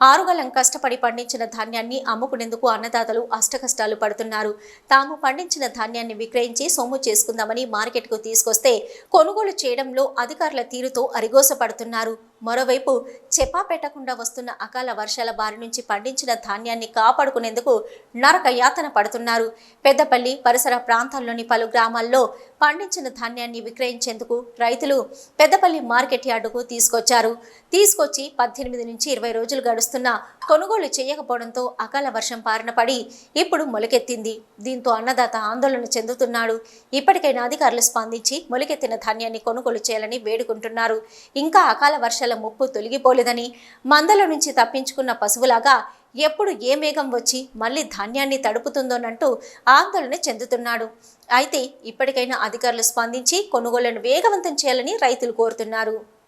ఆరుగలం కష్టపడి పండించిన ధాన్యాన్ని అమ్ముకునేందుకు అన్నదాతలు అష్టకష్టాలు పడుతున్నారు. తాము పండించిన ధాన్యాన్ని విక్రయించి సొమ్ము చేసుకుందామని మార్కెట్కు తీసుకొస్తే కొనుగోలు చేయడంలో అధికారుల తీరుతో అరిగోసపడుతున్నారు. మరోవైపు చెప్పా పెట్టకుండా వస్తున్న అకాల వర్షాల బారి నుంచి పండించిన ధాన్యాన్ని కాపాడుకునేందుకు నరక యాతన పడుతున్నారు. పెద్దపల్లి పరిసర ప్రాంతాల్లోని పలు గ్రామాల్లో పండించిన ధాన్యాన్ని విక్రయించేందుకు రైతులు పెద్దపల్లి మార్కెట్ యార్డుకు తీసుకొచ్చారు. తీసుకొచ్చి పద్దెనిమిది నుంచి ఇరవై రోజులు గడుస్తున్నా కొనుగోలు చేయకపోవడంతో అకాల వర్షం పారిన పడి ఇప్పుడు మొలకెత్తింది. దీంతో అన్నదాత ఆందోళన చెందుతున్నాడు. ఇప్పటికైనా అధికారులు స్పందించి మొలకెత్తిన ధాన్యాన్ని కొనుగోలు చేయాలని వేడుకుంటున్నారు. ఇంకా అకాల వర్షాల ముప్పు తొలగిపోలేదని మందల నుంచి తప్పించుకున్న పశువులాగా ఎప్పుడు ఏ మేఘం వచ్చి మళ్ళీ ధాన్యాన్ని తడుపుతుందోనంటూ ఆందోళన చెందుతున్నాడు. అయితే ఇప్పటికైనా అధికారులు స్పందించి కొనుగోళ్ళను వేగవంతం చేయాలని రైతులు కోరుతున్నారు.